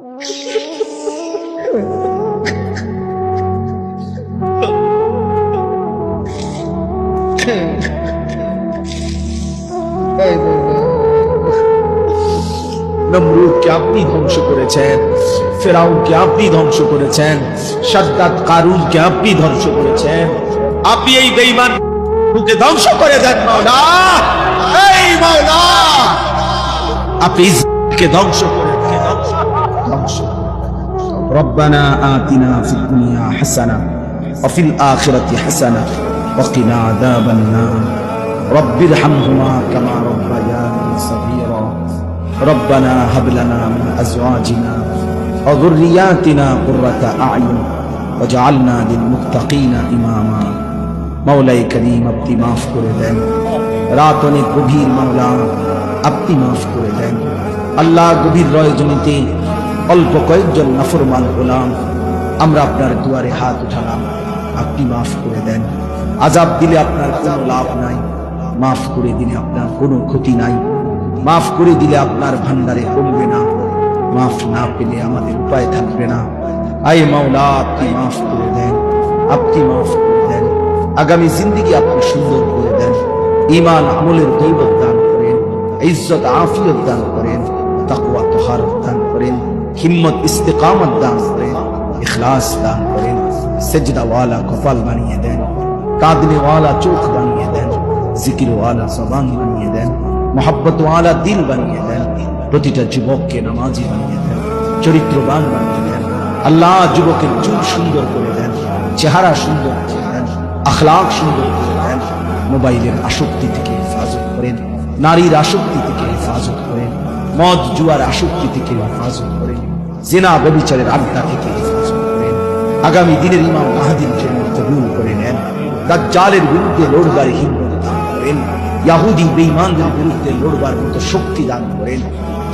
আপনি ধ্বংস করেছেন? ফেরাউনকে আপনি ধ্বংস করেছেন? সাদ্দাত কারুনকে আপনি ধ্বংস করেছেন? আপনি এই বেঈমান কে ধ্বংস করে দেন মাওলা এই মাওলা আপনি ইসরায়েলকে ধ্বংস করে ربنا آتنا في الدنيا حسنة وفي الآخرة حسنة وقنا عذاب النار رب ارحمهما كما ربياني صغيرا ربنا هب لنا من أزواجنا وذرياتنا قرة أعين وجعلنا للمتقين إماما মাওলাই করিম আপনি মাফ করে দেন রাত অনেক গভীর মাওলা আপনি মাফ করে দেন আল্লাহ গভীর রয়জনীতে অল্প কয়েকজন নাফরমান গোলাম, আমরা আপনার দুয়ারে হাত উঠালাম। আপনি মাফ করে দেন। আজাব দিলে আপনার কোনো লাভ নাই। মাফ করে দিলে আপনার কোনো ক্ষতি নাই। মাফ করে দিলে আপনার ভান্ডারে কমবে না। মাফ না পেলে আমাদের উপায় থাকবে না। আয় মাওলা, আপনি মাফ করে দেন। আপনি মাফ করে দেন। আগামী জিন্দিগি আপনি সুন্দর করে দেন। ইমান আমলের দৌলত দান করেন। ইজ্জত, আফিয়ত দান করেন। তাকওয়া, তোহারত দান করেন। হিম্মত ইস্তেকামত দান করেন, ইখলাস দান করেন, সেজদাওয়ালা কপাল বানিয়ে দেন, কাঁদনেওয়ালা চোখ বানিয়ে দেন, জিকিরওয়ালা জবান বানিয়ে দেন, মোহাব্বতওয়ালা দিল বানিয়ে দেন, প্রতিটা যুবককে নামাজি বানিয়ে দেন, চরিত্রবান বানিয়ে দেন, আল্লাহ যুবকের চুল সুন্দর করে দেন, চেহারা সুন্দর করে দেন আখলাক সুন্দর করে দেন, মোবাইলের আসক্তি থেকে হেফাজত করেন, নারীর আসক্তি থেকে হেফাজত করেন, মদ জুয়ার আসক্তি থেকে হেফাজত করেন জেনা ব্যবিচারের আড্ডা থেকে আগামী দিনের ইমাম মাহাদির জন্য কবুল করে নেন। দাজ্জালের বিরুদ্ধে লড়বার হিম্মত দান করেন। ইয়াহুদি বেঈমানদের বিরুদ্ধে লড়বার মতো শক্তি দান করেন।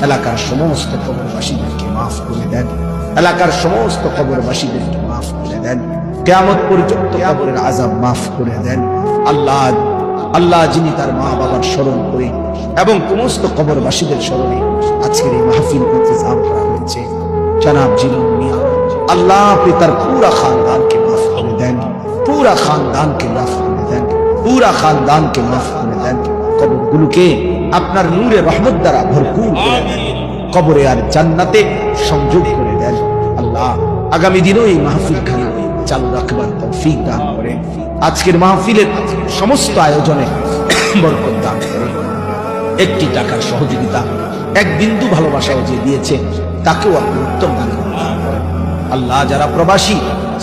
এলাকার সমস্ত কবরবাসীদেরকে মাফ করে দেন। এলাকার সমস্ত কবরবাসীদেরকে মাফ করে দেন। কেয়ামত পর্যন্ত কবরের আজাব মাফ করে দেন। আল্লাহ আল্লাহ যিনি তার মা বাবার স্মরণ করে এবং সমস্ত কবরবাসীদের স্মরণে আজকের এই মাহফিল ইন্তজাম করা হয়েছে জনাব জিলন মিয়া, আল্লাহ আপনি তার পুরা খানদানকে মাফ করে দেন, পুরা খানদানকে মাফ করে দেন, পুরা খানদানকে মাফ করে দেন। কবরগুলোকে আপনার নূরে রহমত দ্বারা ভরপুর করে দেন, কবরে আর জান্নাতে সংযোগ করে দেন। আল্লাহ আগামী দিনও এই মাহফিল খানা চালু রাখবার তৌফিক দান করে, আজকের মাহফিলের সমস্ত আয়োজনে বরকত দান করে। একটি টাকার সহযোগিতা, এক বিন্দু ভালোবাসাও যে দিয়েছে তাকেও আপনি উত্তম দান আল্লাহ যারা প্রবাসী,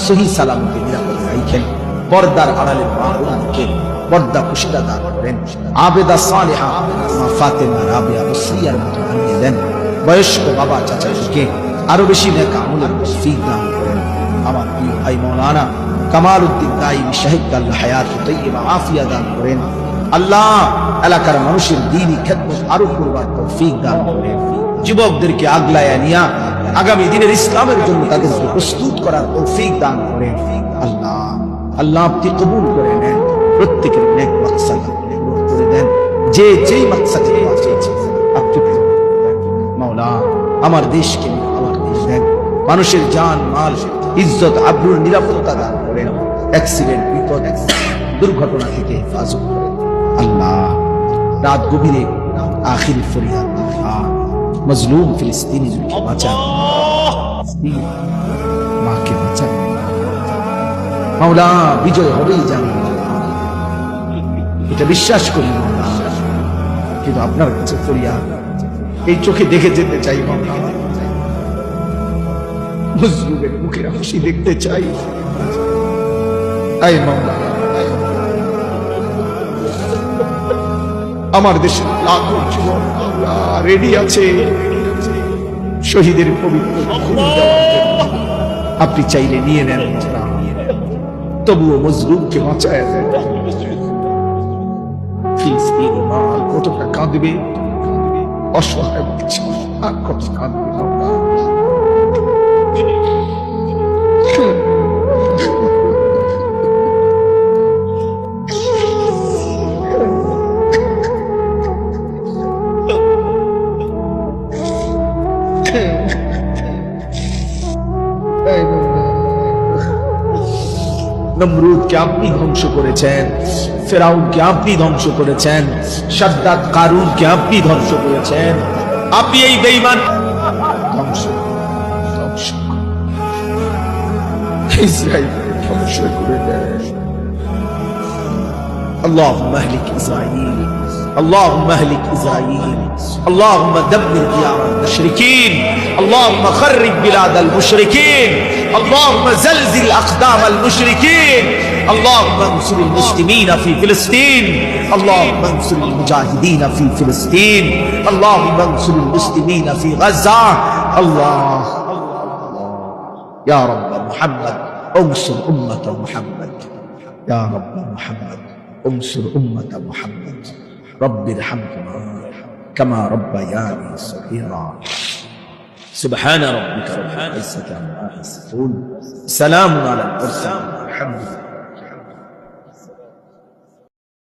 সহি সালামকে নিরাপদে রাখেন, পর্দার আড়ালে মা পর্দা খুশিদা দান করেন। আবেদা সালেহা মা ফাতেমা রাবিয়া বসরিয়ার মতো বানিয়ে দেন। বয়স্ক বাবা চাচাকে আরও বেশি নেক আমলের তৌফিক দান করেন। আমার প্রিয় ভাই মৌলানা কামাল উদ্দিন দাইবি শাহিদ আল্লাহ হায়াত তৈবা আফিয়া দান করেন। আল্লাহ এলাকার মানুষের দিনই খেদমত আরও করবার তৌফিক দান করেন। যুবকদেরকে আগলায়া নিয়া আগামী দিনের ইসলামের জন্য তাদেরকে প্রস্তুত করার তৌফিক দান করেন আল্লাহ। আল্লাহ আপনি কবুল করে নেন, প্রত্যেকের নেক মাকসাদ করে দেন যে যেই মাকসাদ আপনি। মাওলা, আমার দেশকে নিরাপদ করে দেন মানুষের জান, মাল, ইজ্জত, আব্রুর নিরাপত্তা দান করেন, অ্যাক্সিডেন্ট, বিপদ, দুর্ঘটনা থেকে হেফাজত করেন। আল্লাহ, রাত গভীরে আখির ফরিয়াদ আল্লাহ মজলুম ফিলিস্তিনিদেরকে বাঁচান। মাকে বাঁচান। মাওলা বিজয় হবেই জানি। এটা বিশ্বাস করি কিন্তু আপনার কাছে ফরিয়াদ এই চোখে দেখে যেতে চাই মাওলা। মজলুমের মুখের হাসি দেখতে চাই। আয় মাওলা। আমার দেশের লাখো যুবক রেডি আছে। শহীদের পবিত্র। আপনি চাইলে নিয়ে নেন। তবুও মজলুমকে বাঁচায় দেন। কতটা কাঁদবে? অসহায় আর কত কাঁদবে? নমরুদকে আপনি ধ্বংস করেছেন ফেরাউনকে আপনি ধ্বংস করেছেন, সাদ্দাত কারুনকে আপনি ধ্বংস করেছেন। আপনি এই বেঈমান ধ্বংস ধ্বংস ইসরায়েল ধ্বংস করে দেন। اللهم اهلك إسرائيل. اللهم اهلك إسرائيل. اللهم دمر ديار المشركين. اللهم خرب بلاد المشركين. اللهم زلزل أقدام المشركين. اللهم انصر المسلمين في فلسطين. اللهم انصر المجاهدين في فلسطين. اللهم انصر المسلمين في غزة. الله. يا رب محمد انصر أمة محمد. يا رب محمد. انصر أمة محمد. رب ارحمهما كما ربياني صغيرا. سبحان ربك رب العزة عما يصفون. سلام على المرسلين. الحمد لله.